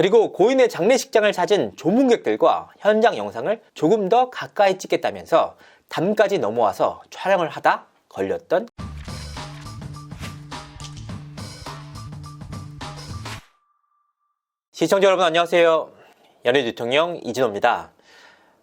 그리고 고인의 장례식장을 찾은 조문객들과 현장 영상을 조금 더 가까이 찍겠다면서 담까지 넘어와서 촬영을 하다 걸렸던 시청자 여러분 안녕하세요. 연예 대통령 이진호입니다.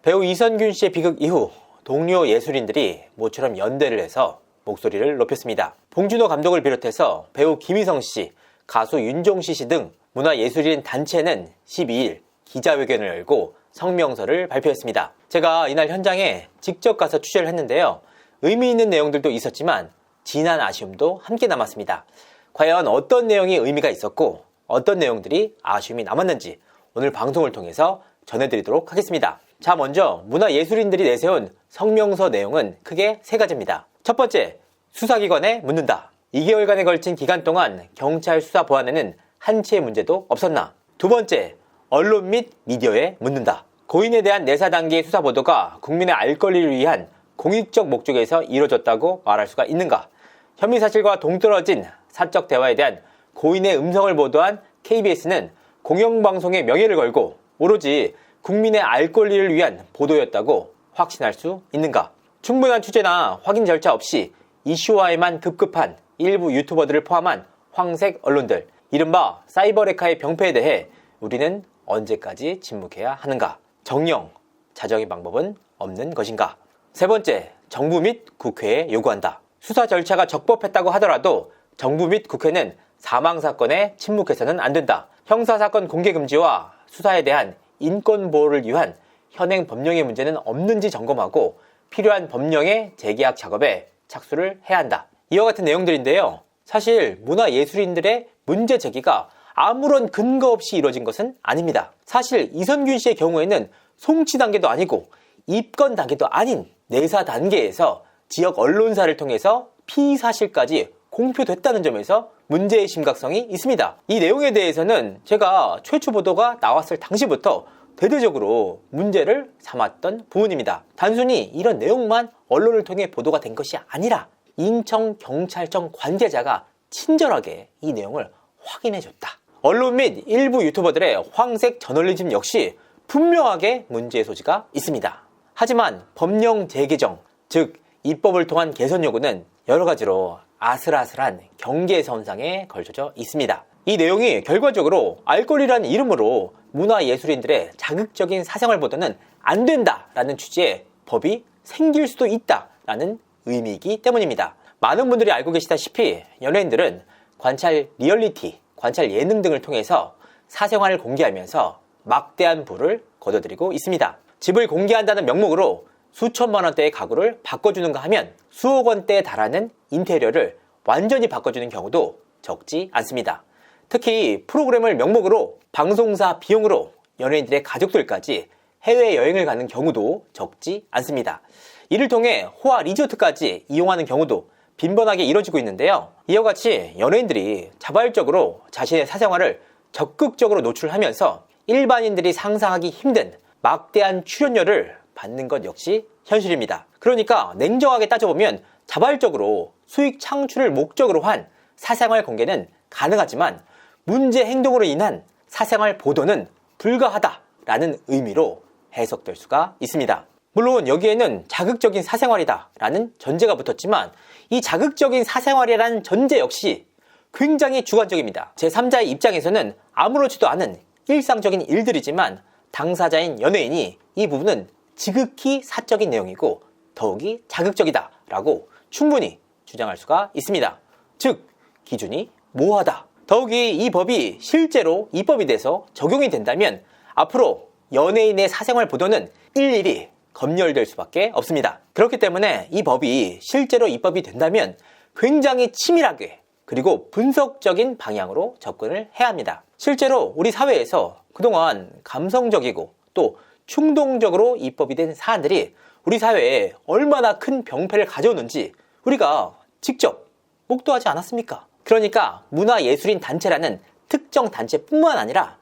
배우 이선균 씨의 비극 이후 동료 예술인들이 모처럼 연대를 해서 목소리를 높였습니다. 봉준호 감독을 비롯해서 배우 김희성 씨, 가수 윤종시 씨등 문화예술인 단체는 12일 기자회견을 열고 성명서를 발표했습니다. 제가 이날 현장에 직접 가서 취재를 했는데요. 의미 있는 내용들도 있었지만 진한 아쉬움도 함께 남았습니다. 과연 어떤 내용이 의미가 있었고 어떤 내용들이 아쉬움이 남았는지 오늘 방송을 통해서 전해드리도록 하겠습니다. 자, 먼저 문화예술인들이 내세운 성명서 내용은 크게 세 가지입니다. 첫 번째, 수사기관에 묻는다. 2개월간에 걸친 기간 동안 경찰 수사 보안에는 한 치의 문제도 없었나? 두 번째, 언론 및 미디어에 묻는다. 고인에 대한 내사 단계의 수사 보도가 국민의 알 권리를 위한 공익적 목적에서 이루어졌다고 말할 수가 있는가? 혐의 사실과 동떨어진 사적 대화에 대한 고인의 음성을 보도한 KBS는 공영방송의 명예를 걸고 오로지 국민의 알 권리를 위한 보도였다고 확신할 수 있는가? 충분한 취재나 확인 절차 없이 이슈화에만 급급한 일부 유튜버들을 포함한 황색 언론들, 이른바 사이버레카의 병폐에 대해 우리는 언제까지 침묵해야 하는가? 정령, 자정의 방법은 없는 것인가? 세 번째, 정부 및 국회에 요구한다. 수사 절차가 적법했다고 하더라도 정부 및 국회는 사망 사건에 침묵해서는 안 된다. 형사 사건 공개 금지와 수사에 대한 인권 보호를 위한 현행 법령의 문제는 없는지 점검하고 필요한 법령의 재계약 작업에 착수를 해야 한다. 이와 같은 내용들인데요. 사실 문화예술인들의 문제 제기가 아무런 근거 없이 이루어진 것은 아닙니다. 사실 이선균 씨의 경우에는 송치 단계도 아니고 입건 단계도 아닌 내사 단계에서 지역 언론사를 통해서 피의 사실까지 공표됐다는 점에서 문제의 심각성이 있습니다. 이 내용에 대해서는 제가 최초 보도가 나왔을 당시부터 대대적으로 문제를 삼았던 부분입니다. 단순히 이런 내용만 언론을 통해 보도가 된 것이 아니라 인천 경찰청 관계자가 친절하게 이 내용을 확인해줬다. 언론 및 일부 유튜버들의 황색 저널리즘 역시 분명하게 문제의 소지가 있습니다. 하지만 법령 재개정, 즉 입법을 통한 개선 요구는 여러 가지로 아슬아슬한 경계 선상에 걸쳐져 있습니다. 이 내용이 결과적으로 알권리라는 이름으로 문화예술인들의 자극적인 사생활 보도는 안 된다라는 취지의 법이 생길 수도 있다라는 의미이기 때문입니다. 많은 분들이 알고 계시다시피 연예인들은 관찰 리얼리티, 관찰 예능 등을 통해서 사생활을 공개하면서 막대한 부를 거둬들이고 있습니다. 집을 공개한다는 명목으로 수천만 원대의 가구를 바꿔주는가 하면 수억 원대에 달하는 인테리어를 완전히 바꿔주는 경우도 적지 않습니다. 특히 프로그램을 명목으로 방송사 비용으로 연예인들의 가족들까지 해외여행을 가는 경우도 적지 않습니다. 이를 통해 호화 리조트까지 이용하는 경우도 빈번하게 이뤄지고 있는데요. 이와 같이 연예인들이 자발적으로 자신의 사생활을 적극적으로 노출하면서 일반인들이 상상하기 힘든 막대한 출연료를 받는 것 역시 현실입니다. 그러니까 냉정하게 따져보면 자발적으로 수익 창출을 목적으로 한 사생활 공개는 가능하지만 문제 행동으로 인한 사생활 보도는 불가하다라는 의미로 해석될 수가 있습니다. 물론 여기에는 자극적인 사생활이다 라는 전제가 붙었지만 이 자극적인 사생활이라는 전제 역시 굉장히 주관적입니다. 제3자의 입장에서는 아무렇지도 않은 일상적인 일들이지만 당사자인 연예인이 이 부분은 지극히 사적인 내용이고 더욱이 자극적이다 라고 충분히 주장할 수가 있습니다. 즉, 기준이 모호하다. 더욱이 이 법이 실제로 입법이 돼서 적용이 된다면 앞으로 연예인의 사생활 보도는 일일이 검열될 수밖에 없습니다. 그렇기 때문에 이 법이 실제로 입법이 된다면 굉장히 치밀하게 그리고 분석적인 방향으로 접근을 해야 합니다. 실제로 우리 사회에서 그동안 감성적이고 또 충동적으로 입법이 된 사안들이 우리 사회에 얼마나 큰 병폐를 가져오는지 우리가 직접 목도하지 않았습니까? 그러니까 문화예술인 단체라는 특정 단체뿐만 아니라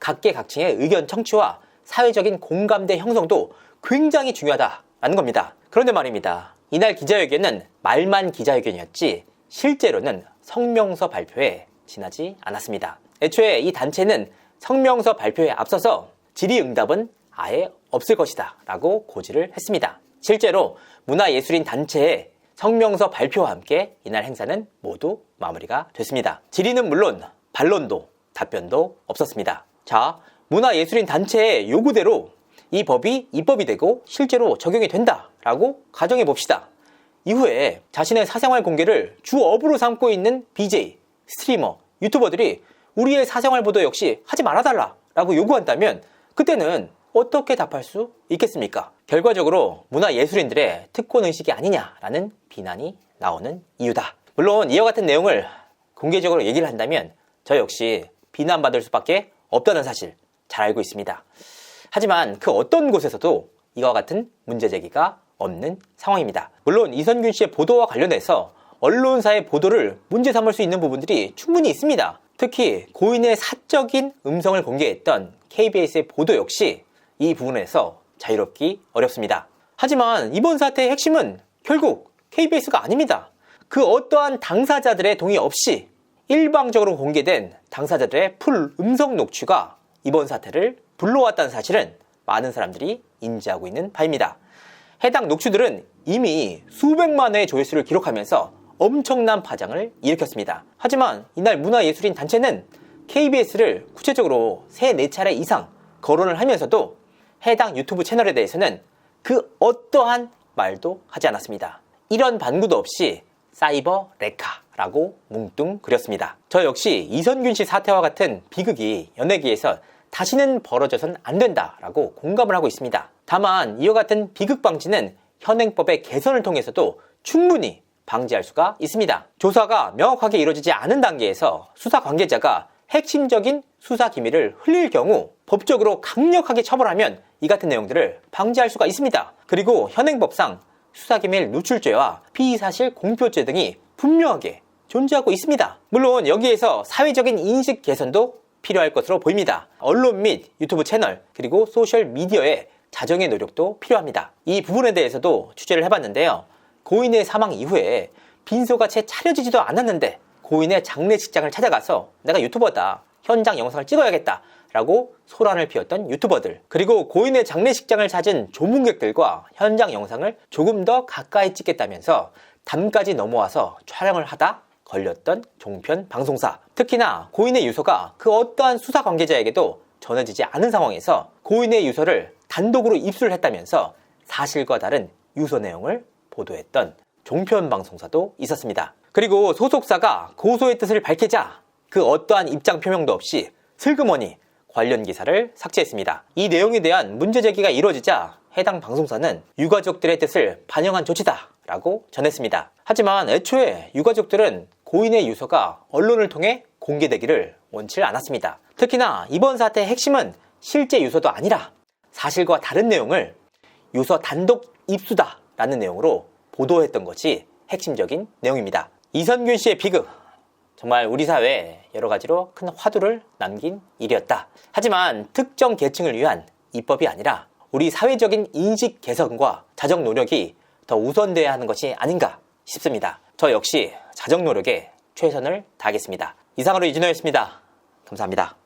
각계각층의 의견 청취와 사회적인 공감대 형성도 굉장히 중요하다라는 겁니다. 그런데 말입니다. 이날 기자회견은 말만 기자회견이었지 실제로는 성명서 발표에 지나지 않았습니다. 애초에 이 단체는 성명서 발표에 앞서서 질의응답은 아예 없을 것이다 라고 고지를 했습니다. 실제로 문화예술인 단체의 성명서 발표와 함께 이날 행사는 모두 마무리가 됐습니다. 질의는 물론 반론도 답변도 없었습니다. 자, 문화예술인 단체의 요구대로 이 법이 입법이 되고 실제로 적용이 된다라고 가정해 봅시다. 이후에 자신의 사생활 공개를 주업으로 삼고 있는 BJ, 스트리머, 유튜버들이 우리의 사생활 보도 역시 하지 말아달라 라고 요구한다면 그때는 어떻게 답할 수 있겠습니까? 결과적으로 문화예술인들의 특권 의식이 아니냐라는 비난이 나오는 이유다. 물론 이와 같은 내용을 공개적으로 얘기를 한다면 저 역시 비난받을 수밖에 없다는 사실 잘 알고 있습니다. 하지만 그 어떤 곳에서도 이와 같은 문제 제기가 없는 상황입니다. 물론 이선균 씨의 보도와 관련해서 언론사의 보도를 문제 삼을 수 있는 부분들이 충분히 있습니다. 특히 고인의 사적인 음성을 공개했던 KBS의 보도 역시 이 부분에서 자유롭기 어렵습니다. 하지만 이번 사태의 핵심은 결국 KBS가 아닙니다. 그 어떠한 당사자들의 동의 없이 일방적으로 공개된 당사자들의 풀 음성 녹취가 이번 사태를 불러왔다는 사실은 많은 사람들이 인지하고 있는 바입니다. 해당 녹취들은 이미 수백만 회의 조회수를 기록하면서 엄청난 파장을 일으켰습니다. 하지만 이날 문화예술인 단체는 KBS를 구체적으로 3, 4차례 이상 거론을 하면서도 해당 유튜브 채널에 대해서는 그 어떠한 말도 하지 않았습니다. 이런 반구도 없이 사이버 레카라고 뭉뚱그렸습니다. 저 역시 이선균 씨 사태와 같은 비극이 연예계에서 다시는 벌어져선 안 된다라고 공감을 하고 있습니다. 다만 이와 같은 비극 방지는 현행법의 개선을 통해서도 충분히 방지할 수가 있습니다. 조사가 명확하게 이루어지지 않은 단계에서 수사 관계자가 핵심적인 수사 기밀을 흘릴 경우 법적으로 강력하게 처벌하면 이 같은 내용들을 방지할 수가 있습니다. 그리고 현행법상 수사기밀 누출죄와 피의사실 공표죄 등이 분명하게 존재하고 있습니다. 물론 여기에서 사회적인 인식 개선도 필요할 것으로 보입니다. 언론 및 유튜브 채널 그리고 소셜 미디어의 자정의 노력도 필요합니다. 이 부분에 대해서도 취재를 해봤는데요. 고인의 사망 이후에 빈소가 채 차려지지도 않았는데 고인의 장례식장을 찾아가서 내가 유튜버다 현장 영상을 찍어야겠다 라고 소란을 피웠던 유튜버들 그리고 고인의 장례식장을 찾은 조문객들과 현장 영상을 조금 더 가까이 찍겠다면서 담까지 넘어와서 촬영을 하다 걸렸던 종편 방송사 특히나 고인의 유서가 그 어떠한 수사 관계자에게도 전해지지 않은 상황에서 고인의 유서를 단독으로 입수를 했다면서 사실과 다른 유서 내용을 보도했던 종편 방송사도 있었습니다. 그리고 소속사가 고소의 뜻을 밝히자 그 어떠한 입장 표명도 없이 슬그머니 관련 기사를 삭제했습니다. 이 내용에 대한 문제 제기가 이루어지자 해당 방송사는 유가족들의 뜻을 반영한 조치다 라고 전했습니다. 하지만 애초에 유가족들은 고인의 유서가 언론을 통해 공개되기를 원치 않았습니다. 특히나 이번 사태의 핵심은 실제 유서도 아니라 사실과 다른 내용을 유서 단독 입수다 라는 내용으로 보도했던 것이 핵심적인 내용입니다. 이선균 씨의 비극 정말 우리 사회에 여러 가지로 큰 화두를 남긴 일이었다. 하지만 특정 계층을 위한 입법이 아니라 우리 사회적인 인식 개선과 자정 노력이 더 우선돼야 하는 것이 아닌가 싶습니다. 저 역시 자정 노력에 최선을 다하겠습니다. 이상으로 이진호였습니다. 감사합니다.